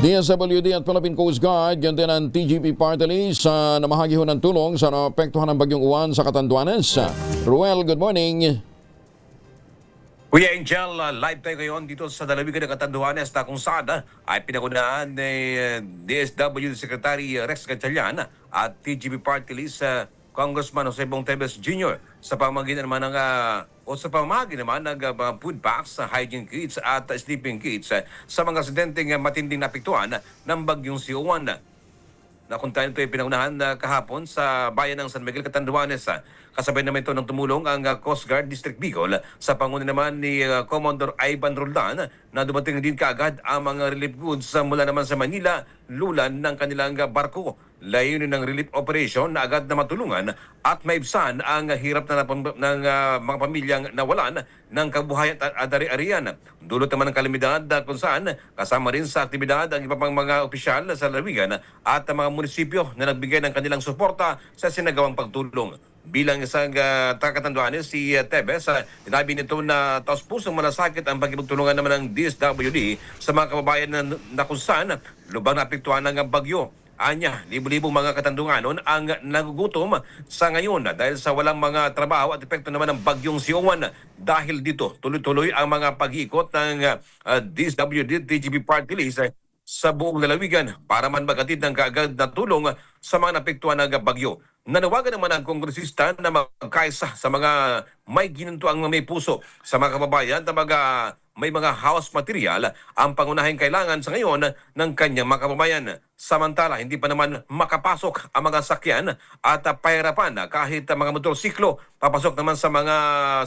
DSWD at Philippine Coast Guard, ganyan din ang TGP Party List sa namahagi ho ng tulong sa naapektuhan ng bagyong uwan sa Catanduanes. Ruel, good morning. Kuya Angel, uh, live tayo ngayon dito sa Dalawigan ng Katanduanes na kung saan uh, ay pinagunaan ni uh, DSW Secretary uh, Rex Gatchalian at TGB Party List uh, Congressman Jose Bonteves Jr. sa pamagitan naman ng uh, o sa pamagi naman ng uh, mga food packs, uh, hygiene kits at uh, sleeping kits uh, sa mga residenteng uh, matinding napiktuan ng bagyong si Juan na kung tayo ito ay pinaunahan na kahapon sa bayan ng San Miguel, Catanduanes. ah. Kasabay naman ito ng tumulong ang ah, Coast Guard District Bicol sa panguna naman ni ah, Commodore Ivan Roldan na dumating din kaagad ang mga relief goods mula naman sa Manila, lulan ng kanilang barko. Layunin ng relief operation na agad na matulungan at maibsan ang hirap na napam- ng ah, mga pamilyang nawalan ng kabuhayan at adari-arian. Dulot naman ng kalamidad ah, kung saan kasama rin sa aktibidad ang iba mga opisyal sa lalawigan at mga munisipyo na nagbigay ng kanilang suporta sa sinagawang pagtulong. Bilang isang uh, tagatanduanes, si uh, Tebes, uh, sinabi nito na taos pusong malasakit ang pagkipagtulungan naman ng DSWD sa mga kababayan na, na kung saan lubang napiktuhan ng bagyo. Anya, libo-libo mga katandunganon ang nagugutom sa ngayon dahil sa walang mga trabaho at epekto naman ng bagyong si Owan. Dahil dito, tuloy-tuloy ang mga pag-iikot ng uh, DSWD TGB Party List sa buong lalawigan para man magatid ng kaagad na tulong sa mga napektuhan ng bagyo. Nanawagan naman ang kongresista na magkaisa sa mga may ginuntuang may puso sa mga kababayan na mga may mga house material ang pangunahing kailangan sa ngayon ng kanyang mga kababayan. Samantala, hindi pa naman makapasok ang mga sakyan at pahirapan kahit uh, mga motorsiklo papasok naman sa mga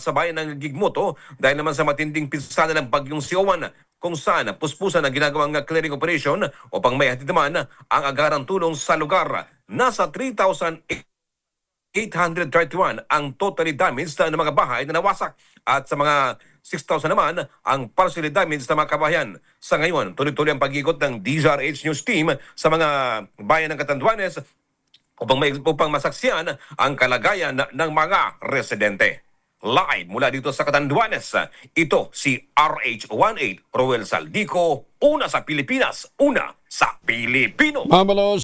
sa bayan ng Gigmoto dahil naman sa matinding pinsala ng bagyong Siowan kung saan puspusan ang ginagawang clearing operation upang may hatid naman ang agarang tulong sa lugar. Nasa 3,831 ang totally damaged na mga bahay na nawasak at sa mga 6,000 naman ang partially damaged na mga kabahayan. Sa ngayon, tuloy-tuloy ang pag-ikot ng DZRH News Team sa mga bayan ng Catanduanes upang, may, upang masaksiyan ang kalagayan ng mga residente. Live mula dito sa Catanduanes, ito si RH18 Roel Saldico, una sa Pilipinas, una sa Pilipino. Pamalos